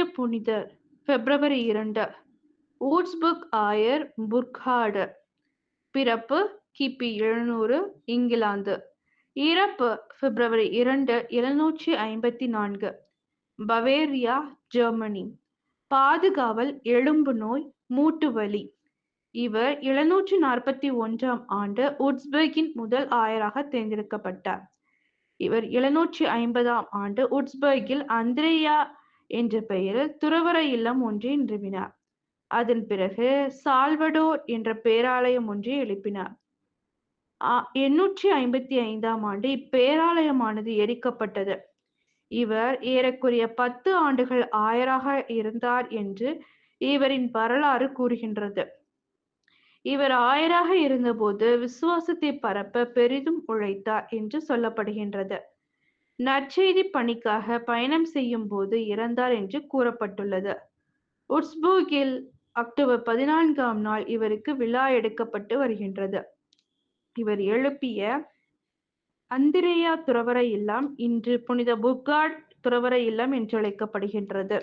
இன்றைய புனிதர் பிப்ரவரி இரண்டு ஊட்ஸ்புக் ஆயர் புர்காடு. பிறப்பு கிபி எழுநூறு இங்கிலாந்து. இறப்பு பிப்ரவரி இரண்டு எழுநூற்றி ஐம்பத்தி நான்கு. Bavaria Germany. பாதுகாவல் எலும்பு நோய் மூட்டு வலி. இவர் எழுநூற்றி நாற்பத்தி ஒன்றாம் ஆண்டு உட்ஸ்பர்கின் முதல் ஆயராக தேர்ந்தெடுக்கப்பட்டார். இவர் எழுநூற்றி ஐம்பதாம் ஆண்டு உட்ஸ்பர்கில் அந்திரேயா என்ற பெயரில் துறவற இல்லம் ஒன்றை நிறுவினார். அதன் பிறகு சால்வடோர் என்ற பேராலயம் ஒன்றை எழுப்பினார். எண்ணூற்றி ஐம்பத்தி ஐந்தாம் ஆண்டு இப்பேராலயமானது எரிக்கப்பட்டது. இவர் ஏறக்குறைய பத்து ஆண்டுகள் ஆயராக இருந்தார் என்று இவரின் வரலாறு கூறுகின்றது. இவர் ஆயராக இருந்தபோது விசுவாசத்தை பரப்ப பெரிதும் உழைத்தார் என்று சொல்லப்படுகின்றது. நற்செய்தி பணிக்காக பயணம் செய்யும் போது இறந்தார் என்று கூறப்பட்டுள்ளது. உட்ஸ்பூகில் அக்டோபர் பதினான்காம் நாள் இவருக்கு விழா எடுக்கப்பட்டு வருகின்றது. இவர் எழுப்பிய அந்திரேயா துறவர இல்லம் இன்று புனித புக்காட் துறவர இல்லம் என்று அழைக்கப்படுகின்றது